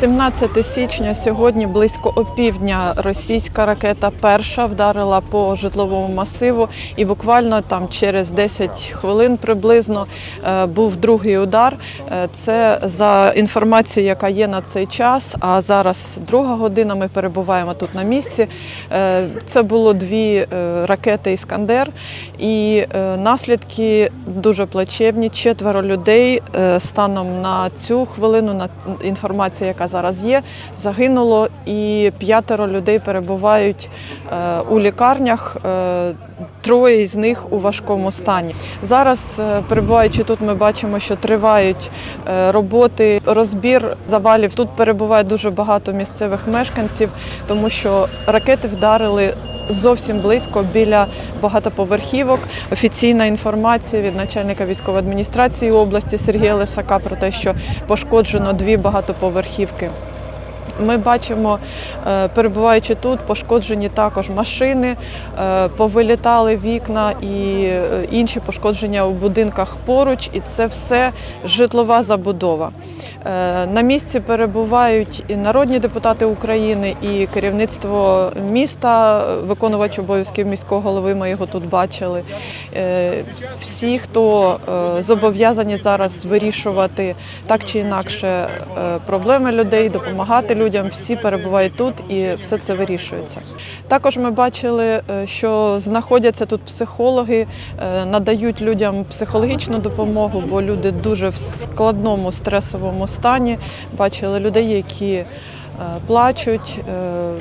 17 січня сьогодні близько опівдня російська ракета перша вдарила по житловому масиву, і буквально там через 10 хвилин приблизно е, був другий удар. Е, Це за інформацією, яка є на цей час. А зараз друга година. Ми перебуваємо тут на місці. Е, Це було дві ракети Іскандер, і наслідки дуже плачевні. Четверо людей станом на цю хвилину, на інформація, яка зараз є, загинуло, і п'ятеро людей перебувають е, у лікарнях. е, Троє з них у важкому стані. Зараз, е, перебуваючи тут, ми бачимо, що тривають роботи, розбір завалів. Тут перебуває дуже багато місцевих мешканців, тому що ракети вдарили зовсім близько біля багатоповерхівок. Офіційна інформація від начальника військової адміністрації області Сергія Лисака про те, що пошкоджено дві багатоповерхівки. Ми бачимо, е, перебуваючи тут, пошкоджені також машини, е, повилітали вікна і е, інші пошкодження у будинках поруч, і це все житлова забудова. На місці перебувають і народні депутати України, і керівництво міста, виконувач обов'язків міського голови. Ми його тут бачили. Всі, хто зобов'язані зараз вирішувати так чи інакше проблеми людей, допомагати людям, всі перебувають тут і все це вирішується. Також ми бачили, е, що знаходяться тут психологи, е, надають людям психологічну допомогу, бо люди дуже в складному стресовому стані. Бачили людей, які плачуть. Е,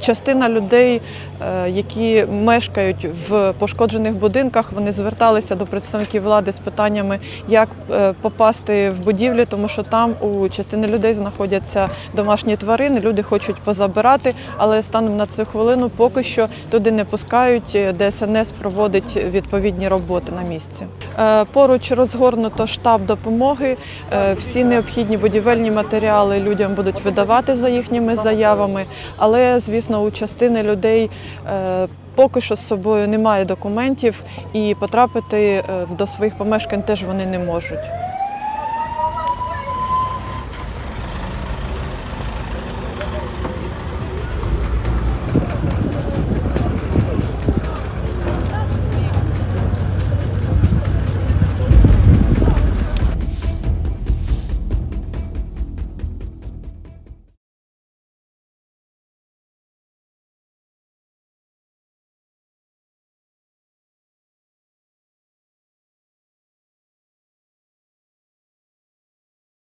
Частина людей, е, які мешкають в пошкоджених будинках, вони зверталися до представників влади з питаннями, як е, попасти в будівлі, тому що там у частини людей знаходяться домашні тварини. Люди хочуть позабирати, але станом на цю хвилину поки що туди не пускають. Е, ДСНС проводить відповідні роботи на місці. Е, Поруч розгорнуто штаб допомоги. Е, Всі необхідні будівельні матеріали людям будуть видавати за їхніми заявами, але звісно, у частини людей е, поки що з собою немає документів і потрапити е, до своїх помешкань теж вони не можуть.